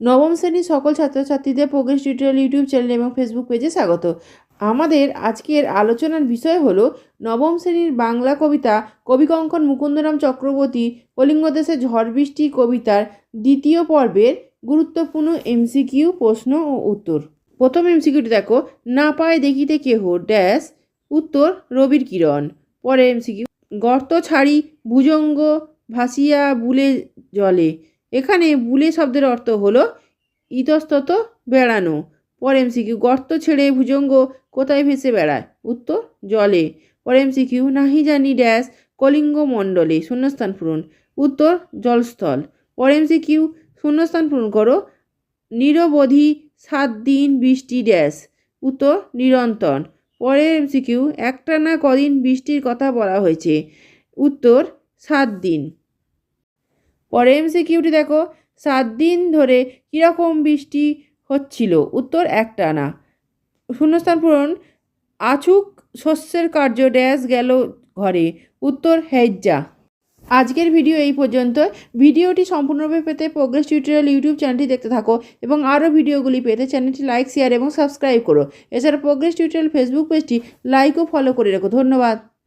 নবম শ্রেণির সকল ছাত্রছাত্রীদের প্রোগ্রেস টিউটোরিয়াল ইউটিউব চ্যানেল এবং ফেসবুক পেজে স্বাগত। আমাদের আজকের আলোচনার বিষয় হলো নবম শ্রেণির বাংলা কবিতা কবিকঙ্কন মুকুন্দরাম চক্রবর্তী কলিঙ্গ দেশের ঝড় বৃষ্টি কবিতার দ্বিতীয় পর্বের গুরুত্বপূর্ণ এমসিকিউ প্রশ্ন ও উত্তর। প্রথম এমসিকিউটি দেখো, না পায় দেখিতে কেহ, ড্যাশ, উত্তর রবির কিরণ। পরে এমসিকিউ গর্ত ছাড়ি, ভুজঙ্গ ভাসিয়া বুলে জলে এখানে বুলে শব্দের অর্থ হলো ইতস্তত বেড়ানো। পরে এমসিকিউ, গর্ত ছেড়ে ভুজঙ্গ কোথায় ভেসে বেড়ায়? উত্তর, জলে। পরে এমসিকিউ, নাহি জানি ড্যাশ, কলিঙ্গ মণ্ডলে, শূন্যস্থান পূরণ। উত্তর, জলস্থল। পরে এমসিকিউ, শূন্যস্থান পূরণ করো, নিরবধি সাত দিন বৃষ্টি ড্যাশ। উত্তর, নিরন্তর। পরের এমসিকিউ, একটানা কদিন বৃষ্টির কথা বলা হয়েছে। উত্তর, সাত দিন। পরে এমসিকিউটি দেখো, সাত দিন ধরে কীরকম বৃষ্টি হচ্ছিল? উত্তর একটানা শূন্যস্থান পূরণ, আছুক শস্যের কার্য ড্যাশ গেল ঘরে। উত্তর হেজ্জা। আজকের ভিডিও এই পর্যন্ত ভিডিওটি সম্পূর্ণরূপে পেতে প্রোগ্রেস টিউটোরিয়াল ইউটিউব চ্যানেলটি দেখতে থাকো এবং আরও ভিডিওগুলি পেতে চ্যানেলটি লাইক শেয়ার এবং সাবস্ক্রাইব করো। এছাড়া প্রোগ্রেস টিউটোরিয়াল ফেসবুক পেজটি লাইক ও ফলো করে রাখো। ধন্যবাদ।